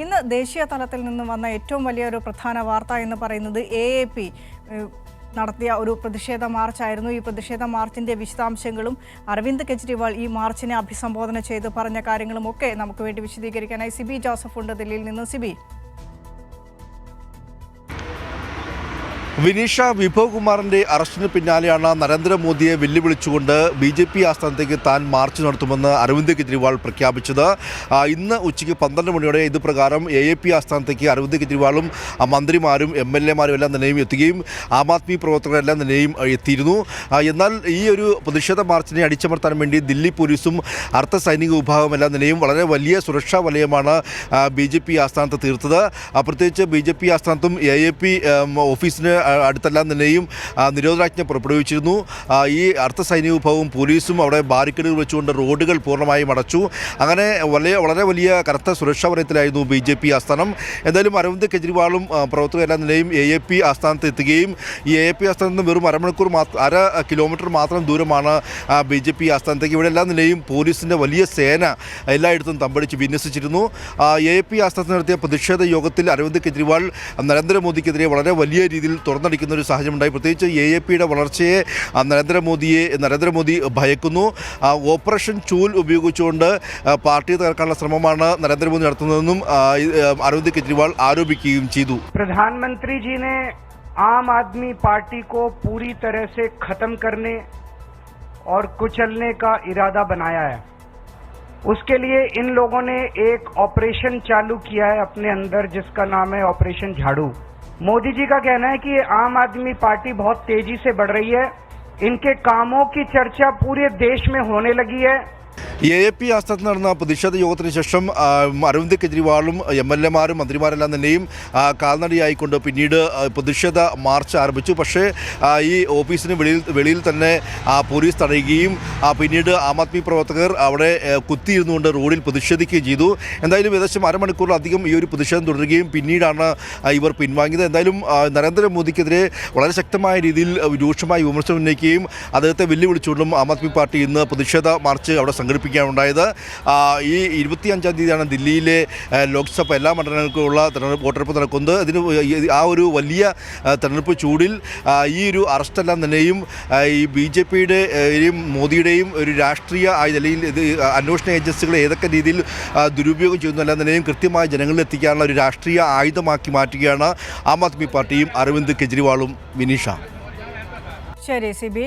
ഇന്ന് ദേശീയ തലത്തിൽ നിന്നും വന്ന ഏറ്റവും വലിയ ഒരു പ്രധാന വാർത്ത എന്ന് പറയുന്നത് എ എ പി നടത്തിയ ഒരു പ്രതിഷേധ മാർച്ചായിരുന്നു. ഈ പ്രതിഷേധ മാർച്ചിന്റെ വിശദാംശങ്ങളും അരവിന്ദ് കെജ്രിവാൾ ഈ മാർച്ചിനെ അഭിസംബോധന ചെയ്ത് പറഞ്ഞ കാര്യങ്ങളും ഒക്കെ നമുക്ക് വേണ്ടി വിശദീകരിക്കാനായി സിബി ജോസഫ് ഉണ്ട് ദില്ലിയിൽ നിന്ന് സിബി. വിനീഷ വിഭവ് കുമാറിന്റെ അറസ്റ്റിന് പിന്നാലെയാണ് നരേന്ദ്രമോദിയെ വെല്ലുവിളിച്ചുകൊണ്ട് ബി ജെ പി ആസ്ഥാനത്തേക്ക് താൻ മാർച്ച് നടത്തുമെന്ന് അരവിന്ദ് കെജ്രിവാൾ പ്രഖ്യാപിച്ചത്. ഇന്ന് ഉച്ചയ്ക്ക് പന്ത്രണ്ട് മണിയോടെ ഇത് പ്രകാരം എ എ പി ആസ്ഥാനത്തേക്ക് അരവിന്ദ് കെജ്രിവാളും മന്ത്രിമാരും എം എൽ എമാരും എല്ലാം തന്നെയും എത്തുകയും ആം ആദ്മി പ്രവർത്തകരെല്ലാം ആ, എത്തിയിരുന്നു. എന്നാൽ ഈ ഒരു പ്രതിഷേധ മാർച്ചിനെ അടിച്ചമർത്താൻ വേണ്ടി ദില്ലി പോലീസും അർദ്ധ സൈനിക വിഭാഗം എല്ലാം തന്നെയും വളരെ വലിയ സുരക്ഷാ വലയമാണ് ബി ജെ പി ആസ്ഥാനത്ത് തീർത്തത്. പ്രത്യേകിച്ച് ബി ജെ പി ആസ്ഥാനത്തും എ എ പി ഓഫീസിന് അടുത്തെല്ലാം തന്നെയും നിരോധനാജ്ഞ പുറപ്പെടുവിച്ചിരുന്നു. ഈ അർദ്ധ സൈനിക വിഭാഗവും പോലീസും അവിടെ ബാരിക്കേഡുകൾ വെച്ചുകൊണ്ട് റോഡുകൾ പൂർണമായും അടച്ചു. അങ്ങനെ വലിയ വളരെ വലിയ കറുത്ത സുരക്ഷാ വലയത്തിലായിരുന്നു ബി ജെ പി ആസ്ഥാനം. എന്തായാലും അരവിന്ദ് കെജ്രിവാളും പ്രവർത്തകരെല്ലാം നിലയും എ എ പി ആസ്ഥാനത്ത് എത്തുകയും ഈ എ എ പി ആസ്ഥാനത്ത് നിന്ന് വെറും അരമണിക്കൂർ മാത്രം അര കിലോമീറ്റർ മാത്രം ദൂരമാണ് ബി ജെ പി ആസ്ഥാനത്തേക്ക്. ഇവിടെ എല്ലാ നിലയും പോലീസിന്റെ വലിയ സേന എല്ലായിടത്തും തമ്പടിച്ച് വിന്യസിച്ചിരുന്നു. എ എ പി ആസ്ഥാനത്ത് നടത്തിയ പ്രതിഷേധ യോഗത്തിൽ അരവിന്ദ് കെജ്രിവാൾ നരേന്ദ്രമോദിക്കെതിരെ വളരെ വലിയ രീതിയിൽ തുറന്നടിക്കുന്ന ഒരു സാഹചര്യം ഉണ്ടായി പ്രത്യേകിച്ച് എ എ പിയുടെ വളർച്ചയെ ആ, നരേന്ദ്രമോദിയെ നരേന്ദ്രമോദി ഭയക്കുന്നു ആ, ഓപ്പറേഷൻ ചൂൽ ഉപയോഗിച്ചുകൊണ്ട് ആ, പാർട്ടി തകർക്കാനുള്ള ശ്രമമാണ് നരേന്ദ്രമോദി നടത്തുന്നതെന്നും ആ, ഇത്, ആ, അരവിന്ദ് കെജ്രിവാൾ ആരോപിക്കുകയും ചെയ്തു प्रधानमंत्री जी ने आम आदमी पार्टी को पूरी तरह से खत्म करने और कुचलने का इरादा बनाया है उसके लिए इन लोगों ने एक ऑपरेशन चालू किया है अपने अंदर जिसका नाम है ऑपरेशन झाड़ू मोदी जी का कहना है कि आम आदमी पार्टी बहुत तेज़ी से बढ़ रही है। इनके कामों की चर्चा पूरे देश में होने लगी है। എ എ പി ആസ്ഥാനത്ത് നടന്ന പ്രതിഷേധ യോഗത്തിന് ശേഷം അരവിന്ദ് കെജ്രിവാളും എം എൽ എമാരും മന്ത്രിമാരെല്ലാം തന്നെയും കാൽനടിയായിക്കൊണ്ട് പിന്നീട് പ്രതിഷേധ മാർച്ച് ആരംഭിച്ചു. പക്ഷേ ഈ ഓഫീസിന് വെളിയിൽ വെളിയിൽ തന്നെ പോലീസ് തടയുകയും പിന്നീട് ആം ആദ്മി പ്രവർത്തകർ അവിടെ കുത്തിയിരുന്നു കുത്തിയിരുന്നുകൊണ്ട് റോഡിൽ പ്രതിഷേധിക്കുകയും ചെയ്തു. എന്തായാലും ഏകദേശം അരമണിക്കൂറിലധികം ഈ ഒരു പ്രതിഷേധം തുടരുകയും പിന്നീടാണ് ഇവർ പിൻവാങ്ങിയത്. എന്തായാലും നരേന്ദ്രമോദിക്കെതിരെ വളരെ ശക്തമായ രീതിയിൽ രൂക്ഷമായി വിമർശനം ഉന്നയിക്കുകയും അദ്ദേഹത്തെ വെല്ലുവിളിച്ചുകൊണ്ടും ആം ആദ്മി പാർട്ടി ഇന്ന് പ്രതിഷേധ മാർച്ച് അവിടെ സംഘടിപ്പിക്കാനുണ്ടായത്. ഈ ഇരുപത്തി അഞ്ചാം തീയതിയാണ് ദില്ലിയിലെ ലോക്സഭ എല്ലാ മണ്ഡലങ്ങൾക്കുമുള്ള തെരഞ്ഞെടുപ്പ് വോട്ടെടുപ്പ് നടക്കുന്നത്. ഇതിന് ആ ഒരു വലിയ തെരഞ്ഞെടുപ്പ് ചൂടിൽ ഈ ഒരു അറസ്റ്റെല്ലാം തന്നെയും ഈ ബി ജെ പിയുടെയും മോദിയുടെയും ഒരു രാഷ്ട്രീയ അല്ലെങ്കിൽ ഇത് അന്വേഷണ ഏജൻസികളെ ഏതൊക്കെ രീതിയിൽ ദുരുപയോഗം ചെയ്യുന്നതെല്ലാം തന്നെയും കൃത്യമായി ജനങ്ങളിൽ എത്തിക്കാനുള്ള ഒരു രാഷ്ട്രീയ ആയുധമാക്കി മാറ്റുകയാണ് ആം ആദ്മി പാർട്ടിയും അരവിന്ദ് കെജ്രിവാളും വിനീഷ. ശരി സിബി